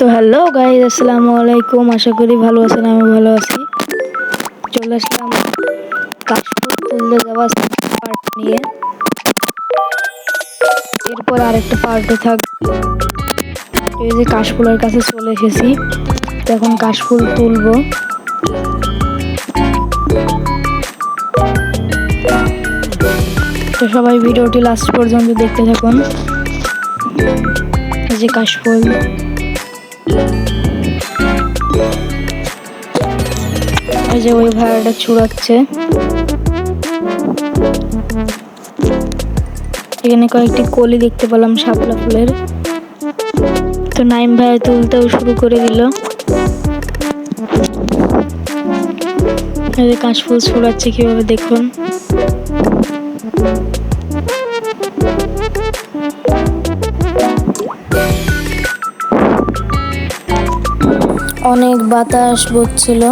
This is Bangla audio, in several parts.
তো হ্যালো গাইজ আসসালামু আলাইকুম। আশা করি ভালো আছেন আমি ভালো আছি। চলে আসলাম কাশফুল তুলতে যাওয়া পার্ট নিয়ে। এরপর আরেকটা পার্টে থাক এই যে কাশফুলের কাছে চলে এসেছি। এখন কাশফুল তুলবো। তো সবাই ভিডিওটি লাস্ট পর্যন্ত দেখতে থাকুন। এই যে কাশফুল। এই যে ওই ভাড়াটা ছুড়াচ্ছে। এখানে কয়েকটি কলি দেখতে পেলাম শাপলা ফুলের। তো নাইম ভাই তুলতেও শুরু করে দিল। কাশফুল ছুড়াচ্ছে কীভাবে দেখুন। অনেক বাতাস বচ্ছিল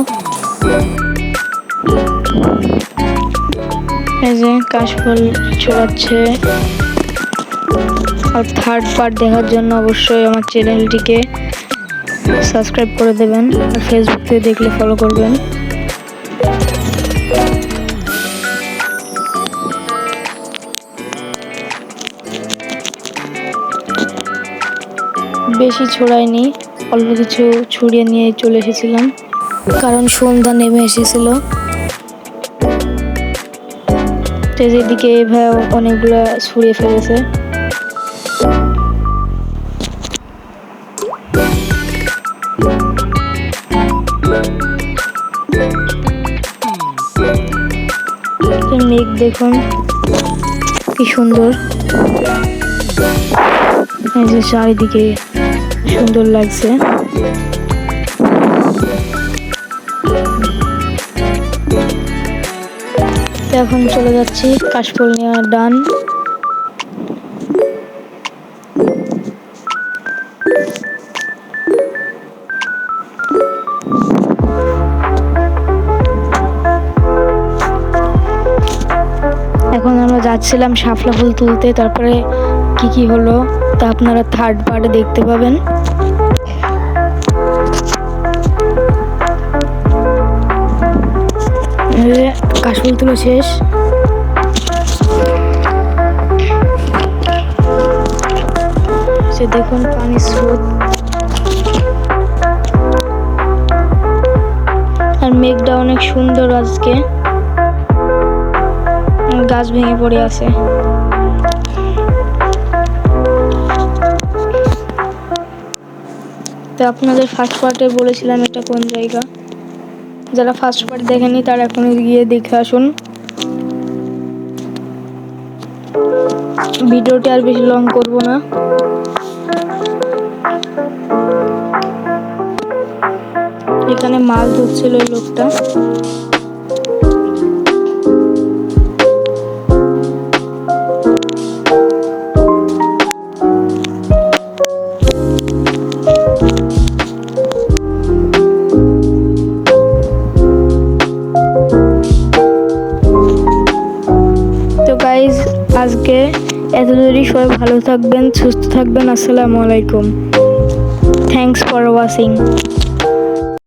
এই যে কাশফুল ছড়াচ্ছে। আর থার্ড পার্ট দেখার জন্য অবশ্যই আমার চ্যানেলটিকে সাবস্ক্রাইব করে দেবেন। আর ফেসবুক থেকে দেখলে ফলো করবেন। বেশি ছড়াইনি। অল্প কিছু ছড়িয়ে নিয়ে চলে এসেছিলাম। কারণ সন্ধ্যা নেমে এসেছিল। স্টেজের দিকে এভাবে অনেকগুলো ছড়িয়ে ফেলেছে। মেঘ দেখুন, কি সুন্দর। চারিদিকে সুন্দর লাগছে। এখন চলে যাচ্ছি কাশফুল নেওয়া ডান। এখন আমরা যাচ্ছিলাম শাপলা ফুল তুলতে, তারপরে কি কি হলো তা আপনারা থার্ড পার্টে দেখতে পাবেন। কাশফুল তুলো শেষ। সে দেখুন পানির স্রোত। আর মেঘটা অনেক সুন্দর আজকে। গাছ ভেঙে পড়ে আছে। তো আপনাদের ফার্স্ট পার্টে বলেছিলাম এটা কোন জায়গা? যারা ফার্স্ট পার্ট দেখেনি তারা এখন গিয়ে দেখে আসুন। ভিডিওটি আর বেশি লং করব না। এখানে মাল ধরছিল ওই লোকটা। আজকে এতদূরই সবাই ভালো থাকবেন সুস্থ থাকবেন। আসসালামু আলাইকুম। Thanks for watching